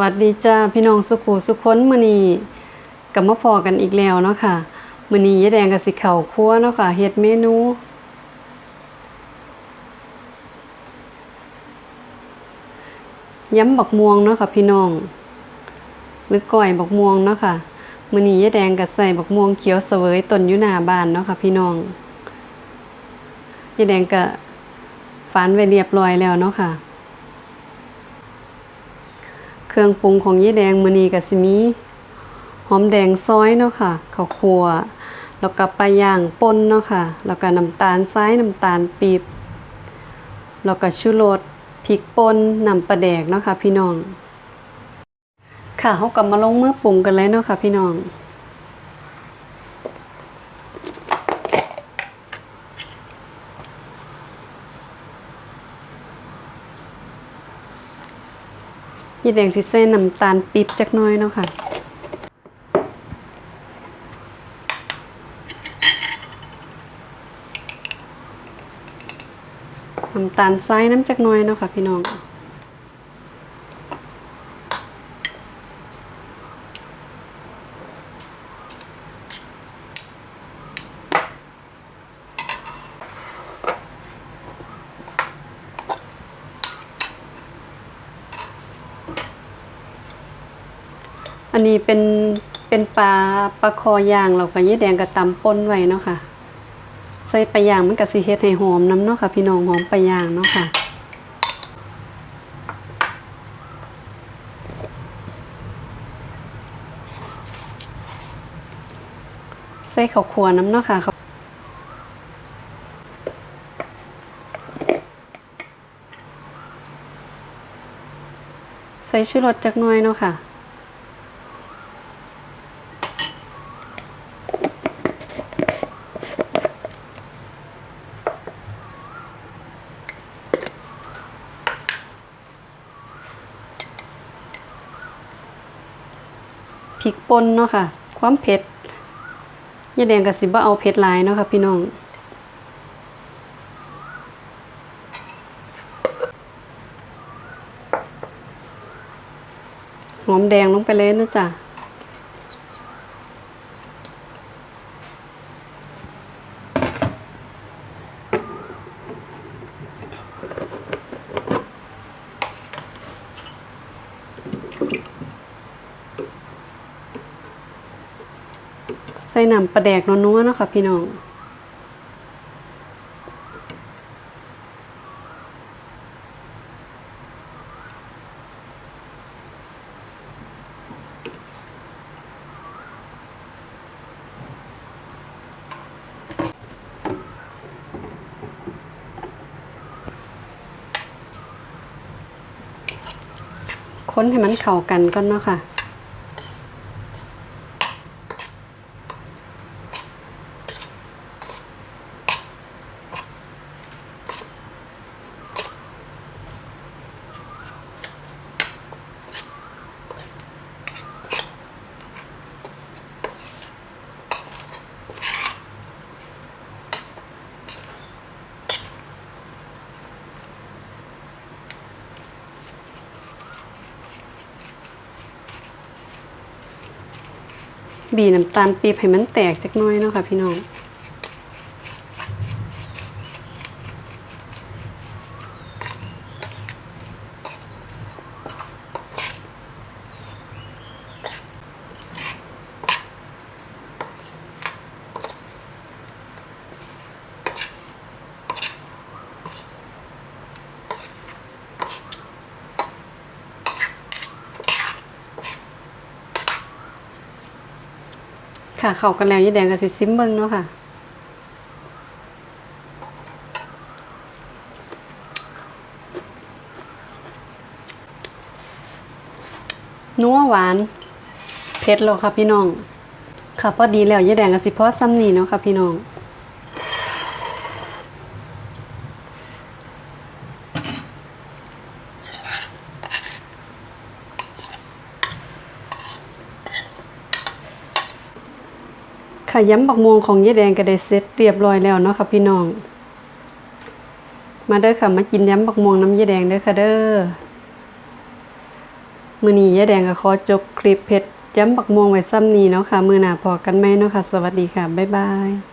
วัสดีจ้าพี่น้องสุขูสุขคนมือนีกับมาพอกันอีกแล้วเนาะค่ะมือนียายแดงกับสิเข้าครัวเนาะค่ะเฮ็ดเมนู ย้ำบักม่วงเนาะค่ะพี่น้อง หรือก้อยบักม่วงเนาะค่ะมือนียายแดงก็ใส่บักม่วงเขียวเสวยต้นยูนาบานเนาะค่ะพี่น้องยายแดงก็ฝานไว้เรียบร้อยแล้วเนาะค่ะ เครื่องปรุงของยี่แดงมือนีกับสิมีหอมแดงซอยเนาะค่ะข้าวคั่วแล้วก็ปลาย่างป่นเนาะค่ะ แล้วก็น้ำตาลทรายน้ำตาลปีบแล้วก็ชูรสพริกป่นน้ำปลาแดกเนาะค่ะพี่น้อง ค่ะเขากลับมาลงมือปรุงกันเลยเนาะค่ะพี่น้อง ยีแดงสิใส่น้ำตาลปี๊บจักน้อยเนาะค่ะน้ำตาลทรายน้ำจักน้อยเนาะค่ะพี่น้อง อันนี้เป็นเป็นปลาปลาคอย่างเราก็ยี่แดงกับตำป่นไว้เนาะค่ะ ใส่ปลาย่างมันก็สิเฮ็ดให้หอมน้ำเนาะค่ะ พี่น้องหอมปลาย่างเนาะค่ะใส่ข้าวคั่วน้ำเนาะค่ะเขาใส่ชูรสจักหน่อยเนาะค่ะ พริกป่นเนาะค่ะ ความเผ็ดยาแดงกับสิบ่เอาเผ็ดลายเนาะค่ะ พี่น้อง หอมแดงลงไปเลยนะจ๊ะ ใส่น้ำปลาแดกนัวๆเนาะค่ะพี่น้องค้นให้มันเข้ากันก่อนเนาะค่ะ บีน้ำตาลปี๊บให้มันแตกจักน้อยเนาะค่ะพี่น้อง ค่ะเข้ากันแล้วยี่แดงกับสิซิมเบิ้งเนาะค่ะ นัวหวานเผ็ดแล้วค่ะพี่น้อง ค่ะพอดีแล้วยี่แดงกับสิพอซ้ำนี่เนาะค่ะพี่น้อง ค่ะย้ำบักม่วงของยายแดงก็ได้เสร็จเรียบร้อยแล้วเนาะค่ะพี่น้อง มาเด้อค่ะมากินย้ำบักม่วงน้ำยายแดงเด้อค่ะเด้อมือนี้ยายแดงก็ขอจบคลิปเพชรย้ำบักม่วงไว้ซ้ำนี้เนาะค่ะมือหน้าพอกันไหมเนาะค่ะ สวัสดีค่ะ บ๊ายบาย